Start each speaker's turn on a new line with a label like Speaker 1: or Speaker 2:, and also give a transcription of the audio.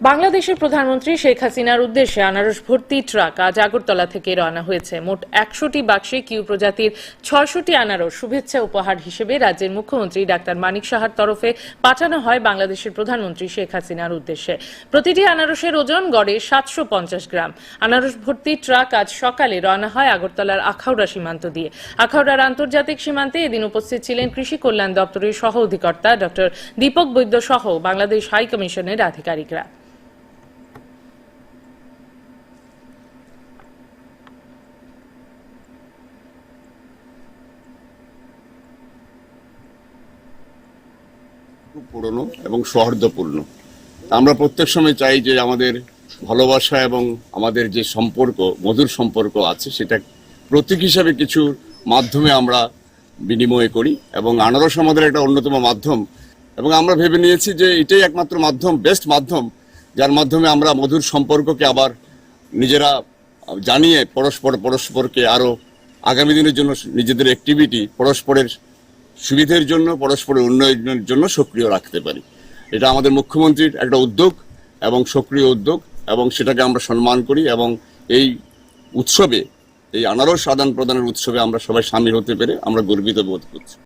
Speaker 1: বাংলাদেশের প্রধানমন্ত্রী শেখ হাসিনার উদ্দেশ্যে আনারস ভর্তি ট্রাক আজ আগরতলা থেকে রওনা হয়েছে। মোট একশোটি বাক্সে কিউ প্রজাতির ছয়শটি আনারস শুভেচ্ছা উপহার হিসেবে রাজ্যের মুখ্যমন্ত্রী ডাক্তার মানিক সাহার তরফে পাঠানো হয় বাংলাদেশের প্রধানমন্ত্রী শেখ হাসিনার উদ্দেশ্যে। প্রতিটি আনারসের ওজন গড়ে সাতশো পঞ্চাশ গ্রাম। আনারস ভর্তি ট্রাক আজ সকালে রওনা হয় আগরতলার আখাউড়া সীমান্ত দিয়ে। আখাউড়ার আন্তর্জাতিক সীমান্তে এদিন উপস্থিত ছিলেন কৃষি কল্যাণ দপ্তরের সহ অধিকর্তা ডক্টর দীপক বৈদ্য সহ বাংলাদেশ হাই কমিশনের আধিকারিকরা।
Speaker 2: খুব পুরনো এবং সৌহার্দ্যপূর্ণ। আমরা প্রত্যেক সময় চাই যে আমাদের ভালোবাসা এবং আমাদের যে সম্পর্ক, মধুর সম্পর্ক আছে, সেটা প্রতীক হিসাবে কিছু মাধ্যমে আমরা বিনিময় করি এবং আনারস আমাদের একটা অন্যতম মাধ্যম। এবং আমরা ভেবে নিয়েছি যে এটাই একমাত্র মাধ্যম বেস্ট মাধ্যম, যার মাধ্যমে আমরা মধুর সম্পর্ককে আবার নিজেরা জানিয়ে পরস্পর, পরস্পরকে আরও আগামী দিনের জন্য নিজেদের অ্যাক্টিভিটি পরস্পরের সুবিধের জন্য, পরস্পরের উন্নয়নের জন্য সক্রিয় রাখতে পারি। এটা আমাদের মুখ্যমন্ত্রীর একটা উদ্যোগ এবং সক্রিয় উদ্যোগ এবং সেটাকে আমরা সম্মান করি এবং এই উৎসবে, এই আনারস আদান প্রদানের উৎসবে আমরা সবাই সামিল হতে পেরে আমরা গর্বিত বোধ করছি।